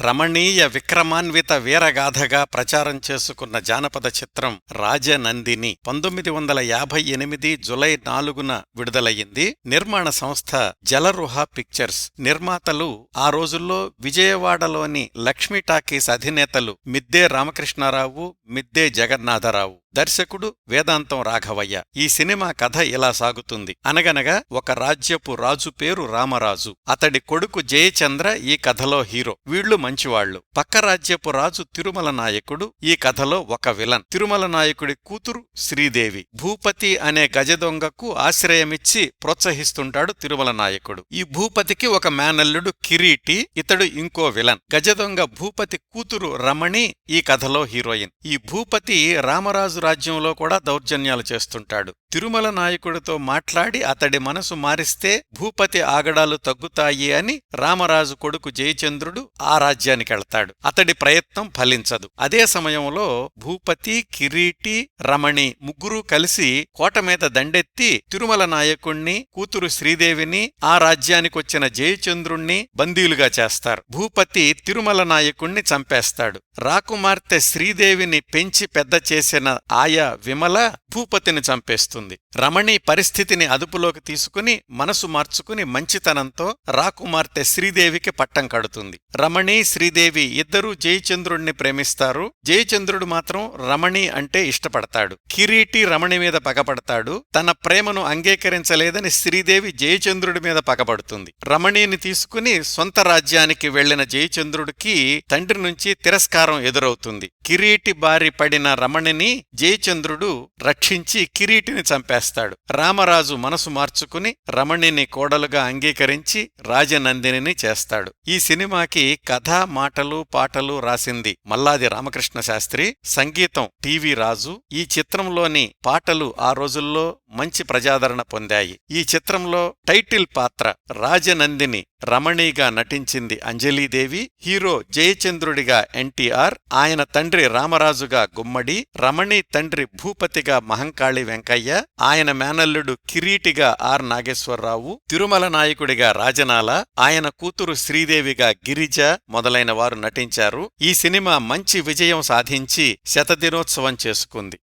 రమణీయ విక్రమాన్విత వీరగాథగా ప్రచారం చేసుకున్న జానపద చిత్రం రాజనందిని పంతొమ్మిది వందల యాభై ఎనిమిది జులై నాలుగున విడుదలయ్యింది. నిర్మాణ సంస్థ జలరుహ పిక్చర్స్. నిర్మాతలు ఆ రోజుల్లో విజయవాడలోని లక్ష్మీ టాకీస్ అధినేతలు మిద్దే రామకృష్ణారావు మిద్దే జగన్నాథరావు. దర్శకుడు వేదాంతం రాఘవయ్య ఈ సినిమా కథ ఇలా సాగుతుంది. అనగనగా ఒక రాజ్యపు రాజు పేరు రామరాజు. అతడి కొడుకు జయచంద్ర ఈ కథలో హీరో. వీళ్ళు మంచివాళ్ళు పక్క రాజ్యపు రాజు తిరుమల నాయకుడు ఈ కథలో ఒక విలన్. తిరుమల నాయకుడి కూతురు శ్రీదేవి. భూపతి అనే గజదొంగకు ఆశ్రయమిచ్చి ప్రోత్సహిస్తుంటాడు తిరుమల నాయకుడు. ఈ భూపతికి ఒక మేనల్లుడు కిరీటి ఇతడు ఇంకో విలన్. గజదొంగ భూపతి కూతురు రమణి ఈ కథలో హీరోయిన్. ఈ భూపతి రామరాజు రాజ్యంలో కూడా దౌర్జన్యాలు చేస్తుంటాడు. తిరుమల నాయకుడితో మాట్లాడి అతడి మనసు మారిస్తే భూపతి ఆగడాలు తగ్గుతాయి అని రామరాజు కొడుకు జయచంద్రుడు ఆ రాజ్యానికెళ్తాడు అతడి ప్రయత్నం ఫలించదు. అదే సమయంలో భూపతి కిరీటి రమణి ముగ్గురూ కలిసి కోట మీద దండెత్తి తిరుమల నాయకుణ్ణి కూతురు శ్రీదేవిని ఆ రాజ్యానికొచ్చిన జయచంద్రుణ్ణి బందీలుగా చేస్తారు. భూపతి తిరుమల నాయకుణ్ణి చంపేస్తాడు. రాకుమార్తె శ్రీదేవిని పెంచి పెద్ద చేసిన ఆయా విమల భూపతిని చంపేస్తుంది. రమణి పరిస్థితిని అదుపులోకి తీసుకుని మనసు మార్చుకుని మంచితనంతో రాకుమార్తె శ్రీదేవికి పట్టం కడుతుంది. రమణి శ్రీదేవి ఇద్దరూ జయచంద్రుణ్ణి ప్రేమిస్తారు. జయచంద్రుడు మాత్రం రమణి అంటే ఇష్టపడతాడు. కిరీటి రమణి మీద పగపడతాడు. తన ప్రేమను అంగీకరించలేదని శ్రీదేవి జయచంద్రుడి మీద పగబడుతుంది రమణిని తీసుకుని సొంత రాజ్యానికి వెళ్ళిన జయచంద్రుడికి తండ్రి నుంచి తిరస్కారం ఎదురవుతుంది. కిరీటి బారి పడిన రమణిని జయచంద్రుడు రక్షించి కిరీటిని చంపేస్తాడు. రామరాజు మనసు మార్చుకుని రమణిని కోడలుగా అంగీకరించి రాజనందినిని చేస్తాడు. ఈ సినిమాకి కథ మాటలు పాటలు రాసింది మల్లాది రామకృష్ణ శాస్త్రి సంగీతం టివి రాజు. ఈ చిత్రంలోని పాటలు ఆ రోజుల్లో మంచి ప్రజాదరణ పొందాయి. ఈ చిత్రంలో టైటిల్ పాత్ర రాజనందిని రమణీగా నటించింది అంజలీదేవి హీరో జయచంద్రుడిగా ఎన్టీఆర్ ఆయన తండ్రి రామరాజుగా గుమ్మడి రమణి తండ్రి భూపతిగా మహంకాళి వెంకయ్య ఆయన మేనల్లుడు కిరీటిగా ఆర్ నాగేశ్వరరావు తిరుమల నాయకుడిగా రాజనాల ఆయన కూతురు శ్రీదేవిగా గిరిజ మొదలైన వారు నటించారు. ఈ సినిమా మంచి విజయం సాధించి శతదినోత్సవం చేసుకుంది.